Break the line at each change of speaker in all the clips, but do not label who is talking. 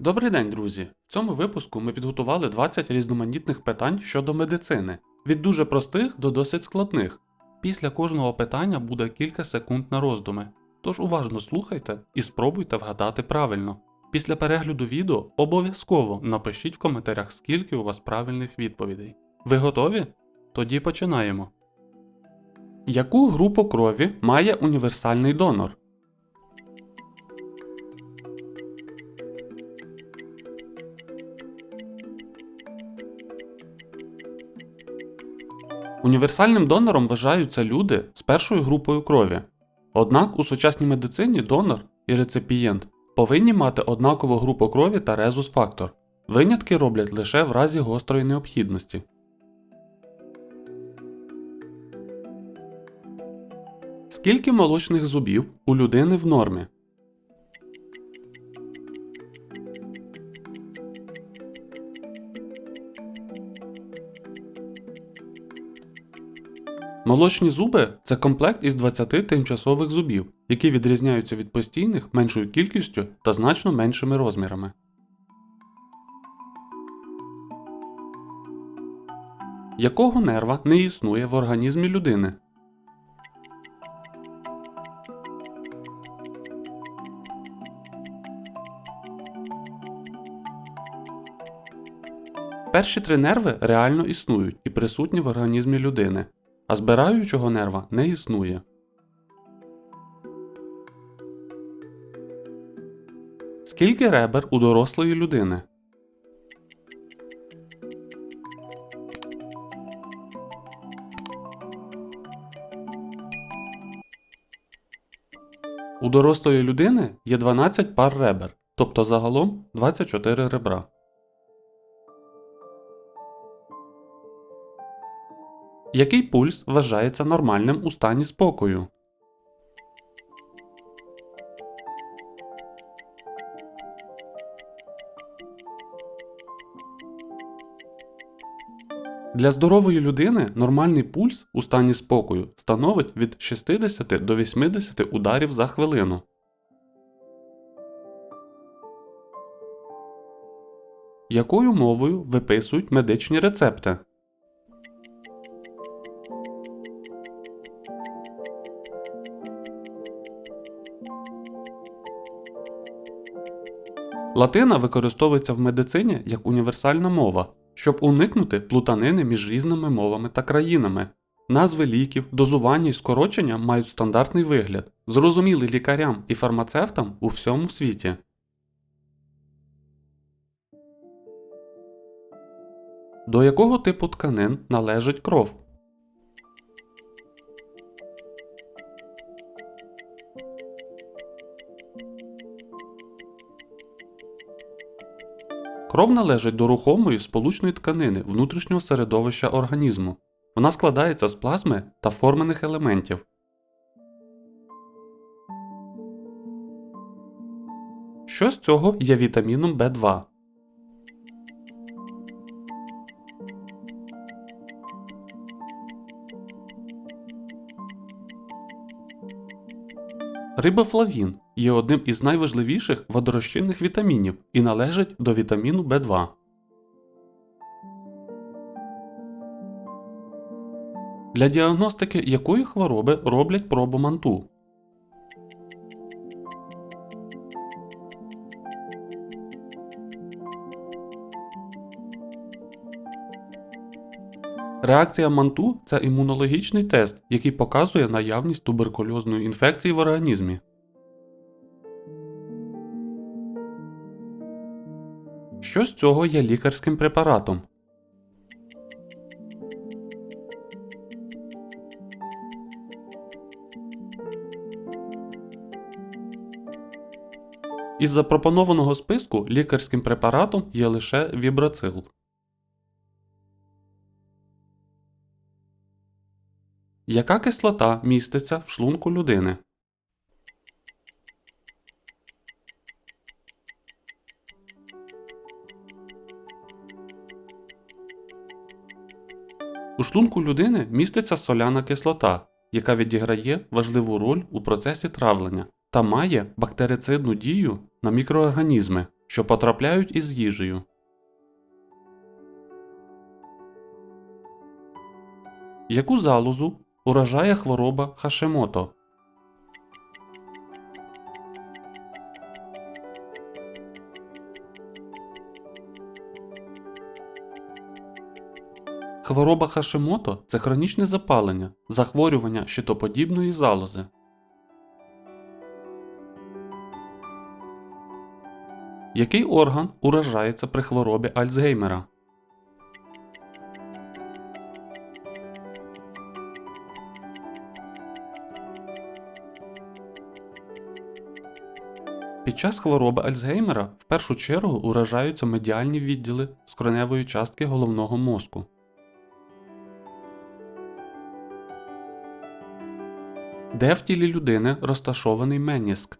Добрий день, друзі! В цьому випуску ми підготували 20 різноманітних питань щодо медицини, від дуже простих до досить складних. Після кожного питання буде кілька секунд на роздуми, тож уважно слухайте і спробуйте вгадати правильно. Після перегляду відео обов'язково напишіть в коментарях, скільки у вас правильних відповідей. Ви готові? Тоді починаємо. Яку групу крові має універсальний донор? Універсальним донором вважаються люди з першою групою крові. Однак у сучасній медицині донор і реципієнт повинні мати однакову групу крові та резус-фактор. Винятки роблять лише в разі гострої необхідності. Скільки молочних зубів у людини в нормі? Молочні зуби це комплект із 20 тимчасових зубів, які відрізняються від постійних меншою кількістю та значно меншими розмірами. Якого нерва не існує в організмі людини? Перші три нерви реально існують і присутні в організмі людини, а збираючого нерва не існує. Скільки ребер у дорослої людини? У дорослої людини є 12 пар ребер, тобто загалом 24 ребра. Який пульс вважається нормальним у стані спокою? Для здорової людини нормальний пульс у стані спокою становить від 60 до 80 ударів за хвилину. Якою мовою виписують медичні рецепти? Латина використовується в медицині як універсальна мова, щоб уникнути плутанини між різними мовами та країнами. Назви ліків, дозування і скорочення мають стандартний вигляд, зрозумілий лікарям і фармацевтам у всьому світі. До якого типу тканин належить кров? Кров належить до рухомої сполучної тканини внутрішнього середовища організму. Вона складається з плазми та формених елементів. Що з цього є вітаміном В2? Рибофлавін є одним із найважливіших водорозчинних вітамінів і належить до вітаміну В2. Для діагностики якої хвороби роблять пробу манту? Реакція манту це імунологічний тест, який показує наявність туберкульозної інфекції в організмі. Що з цього є лікарським препаратом? Із запропонованого списку лікарським препаратом є лише вібрацил. Яка кислота міститься в шлунку людини? У шлунку людини міститься соляна кислота, яка відіграє важливу роль у процесі травлення та має бактерицидну дію на мікроорганізми. що потрапляють із їжею. Яку залозу уражає хвороба Хашемото? Хвороба Хашемото це хронічне запалення, захворювання щитоподібної залози. Який орган уражається при хворобі Альцгеймера? Під час хвороби Альцгеймера в першу чергу уражаються медіальні відділи скроневої частки головного мозку. Де в тілі людини розташований меніск?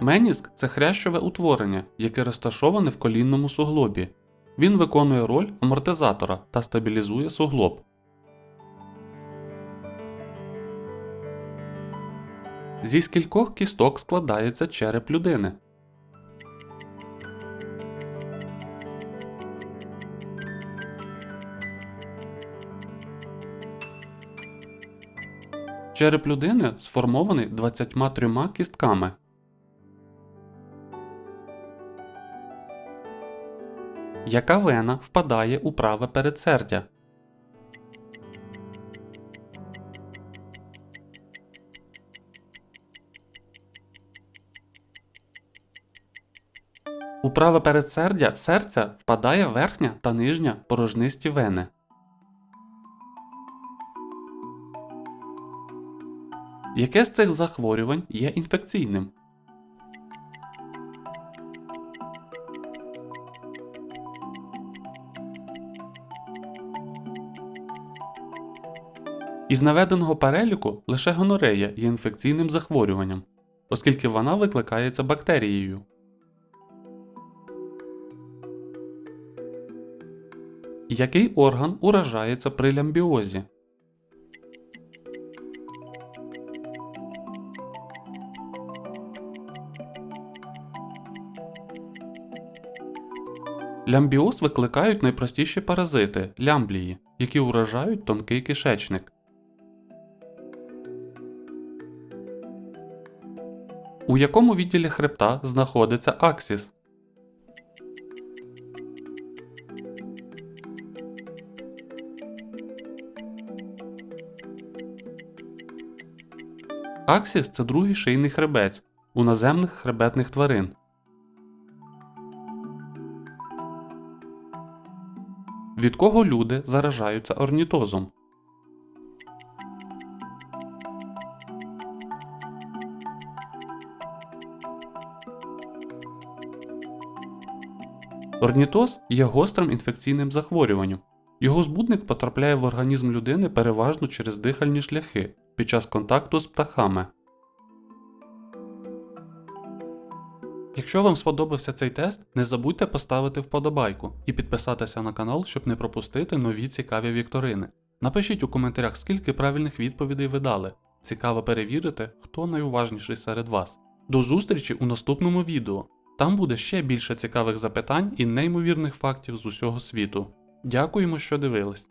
Меніск це хрящове утворення, яке розташоване в колінному суглобі. Він виконує роль амортизатора та стабілізує суглоб. Зі скількох кісток складається череп людини. Череп людини сформований 23 кістками. Яка вена впадає у праве передсердя? У праве передсердя серця впадає верхня та нижня порожнисті вени. Яке з цих захворювань є інфекційним? Із наведеного переліку лише гонорея є інфекційним захворюванням, оскільки вона викликається бактерією. Який орган уражається при лямбіозі? Лямбіоз викликають найпростіші паразити лямблії, які уражають тонкий кишечник. У якому відділі хребта знаходиться аксіс? Аксіс це другий шийний хребець у наземних хребетних тварин. Від кого люди заражаються орнітозом? Орнітоз є гострим інфекційним захворюванням. Його збудник потрапляє в організм людини переважно через дихальні шляхи під час контакту з птахами. Якщо вам сподобався цей тест, не забудьте поставити вподобайку і підписатися на канал, щоб не пропустити нові цікаві вікторини. Напишіть у коментарях, скільки правильних відповідей ви дали. Цікаво перевірити, хто найуважніший серед вас. До зустрічі у наступному відео. Там буде ще більше цікавих запитань і неймовірних фактів з усього світу. Дякуємо, що дивились!